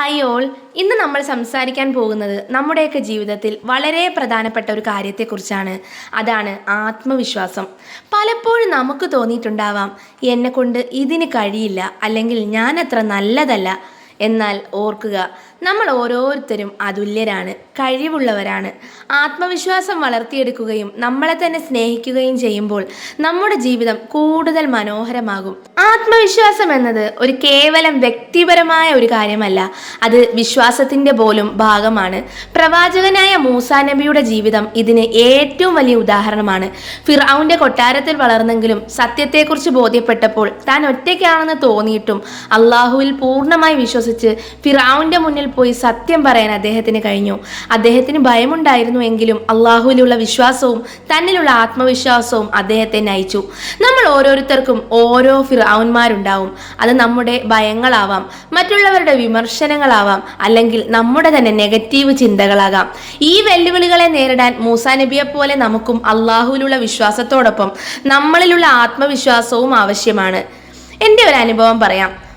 Hi all. ഇന്ന് നമ്മൾ സംസാരിക്കാൻ പോകുന്നത് നമ്മുടെയൊക്കെ ജീവിതത്തിൽ വളരെ പ്രധാനപ്പെട്ട ഒരു കാര്യത്തെക്കുറിച്ചാണ്. അതാണ് ആത്മവിശ്വാസം. പലപ്പോഴും നമുക്ക് തോന്നിയിട്ടുണ്ടാവാം എന്നെക്കൊണ്ട് ഇതിന് കഴിയില്ല അല്ലെങ്കിൽ ഞാൻ അത്ര നല്ലതല്ല എന്നാൽ ഓർക്കുക നമ്മൾ ഓരോരുത്തരും അതുല്യരാണ് കഴിവുള്ളവരാണ്. ആത്മവിശ്വാസം വളർത്തിയെടുക്കുകയും നമ്മളെ തന്നെ സ്നേഹിക്കുകയും ചെയ്യുമ്പോൾ നമ്മുടെ ജീവിതം കൂടുതൽ മനോഹരമാകും. ആത്മവിശ്വാസം എന്നത് ഒരു കേവലം വ്യക്തിപരമായ ഒരു കാര്യമല്ല അത് വിശ്വാസത്തിന്റെ പോലും ഭാഗമാണ്. പ്രവാചകനായ മൂസാ നബിയുടെ ജീവിതം ഇതിന് ഏറ്റവും വലിയ ഉദാഹരണമാണ്. ഫിറൌന്റെ കൊട്ടാരത്തിൽ വളർന്നെങ്കിലും സത്യത്തെക്കുറിച്ച് ബോധ്യപ്പെട്ടപ്പോൾ താൻ ഒറ്റയ്ക്കാണെന്ന് തോന്നിയിട്ടും അള്ളാഹുവിൽ പൂർണമായി വിശ്വസിച്ച് ഫിറൌന്റെ മുന്നിൽ പോയി സത്യം പറയാൻ അദ്ദേഹത്തിന് കഴിഞ്ഞു. അദ്ദേഹത്തിന് ഭയമുണ്ടായിരുന്നു എങ്കിലും അള്ളാഹുവിലുള്ള വിശ്വാസവും തന്നിലുള്ള ആത്മവിശ്വാസവും അദ്ദേഹത്തെ നയിച്ചു. നമ്മൾ ഓരോരുത്തർക്കും ഓരോ ഫിറാവുന്മാരുണ്ടാവും. അത് നമ്മുടെ ഭയങ്ങളാവാം മറ്റുള്ളവരുടെ വിമർശനങ്ങളാവാം അല്ലെങ്കിൽ നമ്മുടെ തന്നെ നെഗറ്റീവ് ചിന്തകളാകാം. ഈ വെല്ലുവിളികളെ നേരിടാൻ മൂസാ നബിയെ പോലെ നമുക്കും അള്ളാഹുവിലുള്ള വിശ്വാസത്തോടൊപ്പം നമ്മളിലുള്ള ആത്മവിശ്വാസവും ആവശ്യമാണ്. എന്റെ ഒരു അനുഭവം പറയാം.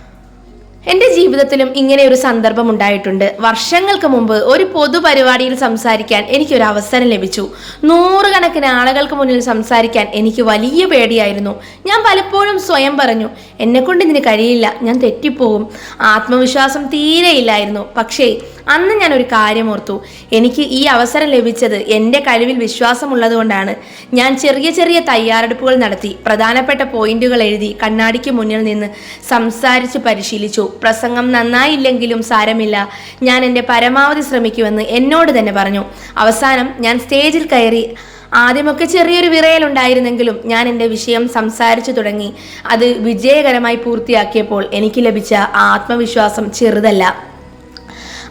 എന്റെ ജീവിതത്തിലും ഇങ്ങനെ ഒരു സന്ദർഭം ഉണ്ടായിട്ടുണ്ട്. വർഷങ്ങൾക്ക് മുമ്പ് ഒരു പൊതുപരിപാടിയിൽ സംസാരിക്കാൻ എനിക്കൊരു അവസരം ലഭിച്ചു. നൂറുകണക്കിന് ആളുകൾക്ക് മുന്നിൽ സംസാരിക്കാൻ എനിക്ക് വലിയ പേടിയായിരുന്നു. ഞാൻ പലപ്പോഴും സ്വയം പറഞ്ഞു എന്നെക്കൊണ്ട് ഇതിന് കഴിയില്ല. ഞാൻ തെറ്റിപ്പോകും ആത്മവിശ്വാസം തീരെ ഇല്ലായിരുന്നു. പക്ഷേ അന്ന് ഞാൻ ഒരു കാര്യം ഓർത്തു. എനിക്ക് ഈ അവസരം ലഭിച്ചത് എന്റെ കഴിവിൽ വിശ്വാസമുള്ളതുകൊണ്ടാണ്. ഞാൻ ചെറിയ ചെറിയ തയ്യാറെടുപ്പുകൾ നടത്തി പ്രധാനപ്പെട്ട പോയിന്റുകൾ എഴുതി കണ്ണാടിക്ക് മുന്നിൽ നിന്ന് സംസാരിച്ച് പരിശീലിച്ചു. പ്രസംഗം നന്നായില്ലെങ്കിലും സാരമില്ല. ഞാൻ എന്റെ പരമാവധി ശ്രമിക്കുമെന്ന് എന്നോട് തന്നെ പറഞ്ഞു. അവസാനം ഞാൻ സ്റ്റേജിൽ കയറി ആദ്യമൊക്കെ ചെറിയൊരു വിറയലുണ്ടായിരുന്നെങ്കിലും ഞാൻ എന്റെ വിഷയം സംസാരിച്ചു തുടങ്ങി. അത് വിജയകരമായി പൂർത്തിയാക്കിയപ്പോൾ എനിക്ക് ലഭിച്ച ആത്മവിശ്വാസം ചെറുതല്ല.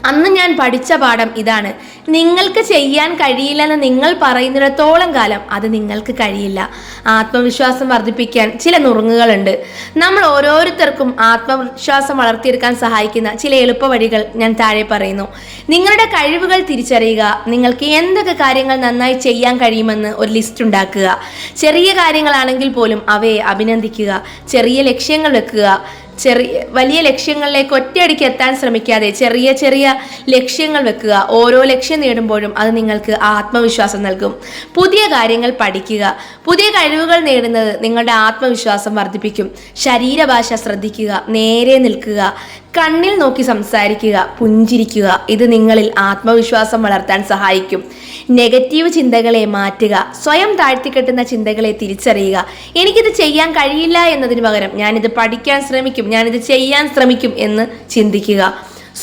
അന്ന് ഞാൻ പഠിച്ച പാഠം ഇതാണ്. നിങ്ങൾക്ക് ചെയ്യാൻ കഴിയില്ലെന്ന് നിങ്ങൾ പറയുന്നിടത്തോളം കാലം അത് നിങ്ങൾക്ക് കഴിയില്ല. ആത്മവിശ്വാസം വർദ്ധിപ്പിക്കാൻ ചില നുറുങ്ങുകളുണ്ട്. നമ്മൾ ഓരോരുത്തർക്കും ആത്മവിശ്വാസം വളർത്തിയെടുക്കാൻ സഹായിക്കുന്ന ചില എളുപ്പ വഴികൾ ഞാൻ താഴെ പറയുന്നു. നിങ്ങളുടെ കഴിവുകൾ തിരിച്ചറിയുക. നിങ്ങൾക്ക് എന്തൊക്കെ കാര്യങ്ങൾ നന്നായി ചെയ്യാൻ കഴിയുമെന്ന് ഒരു ലിസ്റ്റ് ഉണ്ടാക്കുക. ചെറിയ കാര്യങ്ങളാണെങ്കിൽ പോലും അവയെ അഭിനന്ദിക്കുക. ചെറിയ ലക്ഷ്യങ്ങൾ വെക്കുക. ചെറിയ വലിയ ലക്ഷ്യങ്ങളിലേക്ക് ഒറ്റയടിക്ക് എത്താൻ ശ്രമിക്കാതെ ചെറിയ ചെറിയ ലക്ഷ്യങ്ങൾ വെക്കുക. ഓരോ ലക്ഷ്യം നേടുമ്പോഴും അത് നിങ്ങൾക്ക് ആത്മവിശ്വാസം നൽകും. പുതിയ കാര്യങ്ങൾ പഠിക്കുക. പുതിയ കഴിവുകൾ നേടുന്നത് നിങ്ങളുടെ ആത്മവിശ്വാസം വർദ്ധിപ്പിക്കും. ശരീരഭാഷ ശ്രദ്ധിക്കുക. നേരെ നിൽക്കുക. കണ്ണിൽ നോക്കി സംസാരിക്കുക പുഞ്ചിരിക്കുക. ഇത് നിങ്ങളിൽ ആത്മവിശ്വാസം വളർത്താൻ സഹായിക്കും. നെഗറ്റീവ് ചിന്തകളെ മാറ്റുക സ്വയം താഴ്ത്തിക്കെട്ടുന്ന ചിന്തകളെ തിരിച്ചറിയുക. എനിക്കിത് ചെയ്യാൻ കഴിയില്ല എന്നതിന് പകരം ഞാനിത് പഠിക്കാൻ ശ്രമിക്കും ഞാനിത് ചെയ്യാൻ ശ്രമിക്കും എന്ന് ചിന്തിക്കുക.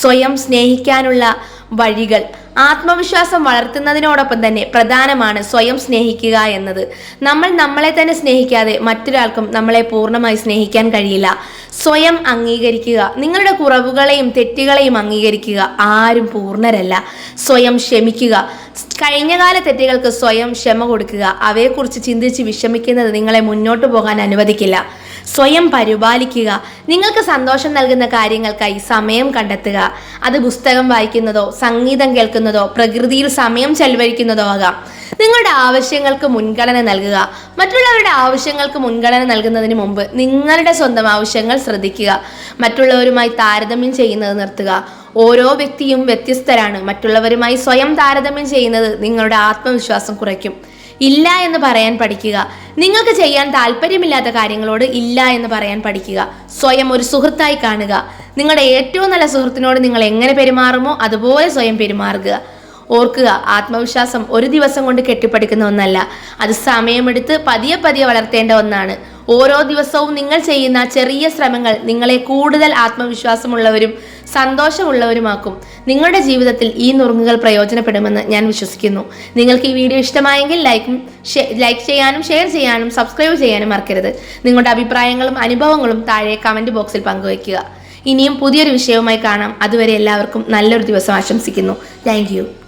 സ്വയം സ്നേഹിക്കാനുള്ള വഴികൾ. ആത്മവിശ്വാസം വളർത്തുന്നതിനോടൊപ്പം തന്നെ പ്രധാനമാണ് സ്വയം സ്നേഹിക്കുക എന്നത്. നമ്മൾ നമ്മളെ തന്നെ സ്നേഹിക്കാതെ മറ്റൊരാൾക്കും നമ്മളെ പൂർണമായി സ്നേഹിക്കാൻ കഴിയില്ല. സ്വയം അംഗീകരിക്കുക. നിങ്ങളുടെ കുറവുകളെയും തെറ്റുകളെയും അംഗീകരിക്കുക. ആരും പൂർണരല്ല. സ്വയം ക്ഷമിക്കുക. കഴിഞ്ഞകാല തെറ്റുകൾക്ക് സ്വയം ക്ഷമ കൊടുക്കുക. അവയെക്കുറിച്ച് ചിന്തിച്ച് വിഷമിക്കുന്നത് നിങ്ങളെ മുന്നോട്ട് പോകാൻ അനുവദിക്കില്ല. സ്വയം പരിപാലിക്കുക. നിങ്ങൾക്ക് സന്തോഷം നൽകുന്ന കാര്യങ്ങൾക്കായി സമയം കണ്ടെത്തുക. അത് പുസ്തകം വായിക്കുന്നതോ സംഗീതം കേൾക്കുന്നതോ പ്രകൃതിയിൽ സമയം ചെലവഴിക്കുന്നതോ ആകാം. നിങ്ങളുടെ ആവശ്യങ്ങൾക്ക് മുൻഗണന നൽകുക. മറ്റുള്ളവരുടെ ആവശ്യങ്ങൾക്ക് മുൻഗണന നൽകുന്നതിന് മുമ്പ് നിങ്ങളുടെ സ്വന്തം ആവശ്യങ്ങൾ ശ്രദ്ധിക്കുക. മറ്റുള്ളവരുമായി താരതമ്യം ചെയ്യുന്നത് നിർത്തുക. ഓരോ വ്യക്തിയും വ്യത്യസ്തരാണ്. മറ്റുള്ളവരുമായി സ്വയം താരതമ്യം ചെയ്യുന്നത് നിങ്ങളുടെ ആത്മവിശ്വാസം കുറയ്ക്കും. ഇല്ല എന്ന് പറയാൻ പഠിക്കുക. നിങ്ങൾക്ക് ചെയ്യാൻ താല്പര്യമില്ലാത്ത കാര്യങ്ങളോട് ഇല്ല എന്ന് പറയാൻ പഠിക്കുക. സ്വയം ഒരു സുഹൃത്തായി കാണുക. നിങ്ങളുടെ ഏറ്റവും നല്ല സുഹൃത്തിനോട് നിങ്ങൾ എങ്ങനെ പെരുമാറുമോ അതുപോലെ സ്വയം പെരുമാറുക. ഓർക്കുക ആത്മവിശ്വാസം ഒരു ദിവസം കൊണ്ട് കെട്ടിപ്പടുക്കുന്ന ഒന്നല്ല. അത് സമയമെടുത്ത് പതിയെ പതിയെ വളർത്തേണ്ട ഒന്നാണ്. ഓരോ ദിവസവും നിങ്ങൾ ചെയ്യുന്ന ചെറിയ ശ്രമങ്ങൾ നിങ്ങളെ കൂടുതൽ ആത്മവിശ്വാസമുള്ളവരും സന്തോഷമുള്ളവരുമാക്കും. നിങ്ങളുടെ ജീവിതത്തിൽ ഈ നുറുങ്ങുകൾ പ്രയോജനപ്പെടുമെന്ന് ഞാൻ വിശ്വസിക്കുന്നു. നിങ്ങൾക്ക് ഈ വീഡിയോ ഇഷ്ടമായെങ്കിൽ ലൈക്കും ലൈക്ക് ചെയ്യാനും ഷെയർ ചെയ്യാനും സബ്സ്ക്രൈബ് ചെയ്യാനും മറക്കരുത്. നിങ്ങളുടെ അഭിപ്രായങ്ങളും അനുഭവങ്ങളും താഴെ കമന്റ് ബോക്സിൽ പങ്കുവയ്ക്കുക. ഇനിയും പുതിയൊരു വിഷയവുമായി കാണാം. അതുവരെ എല്ലാവർക്കും നല്ലൊരു ദിവസം ആശംസിക്കുന്നു. താങ്ക്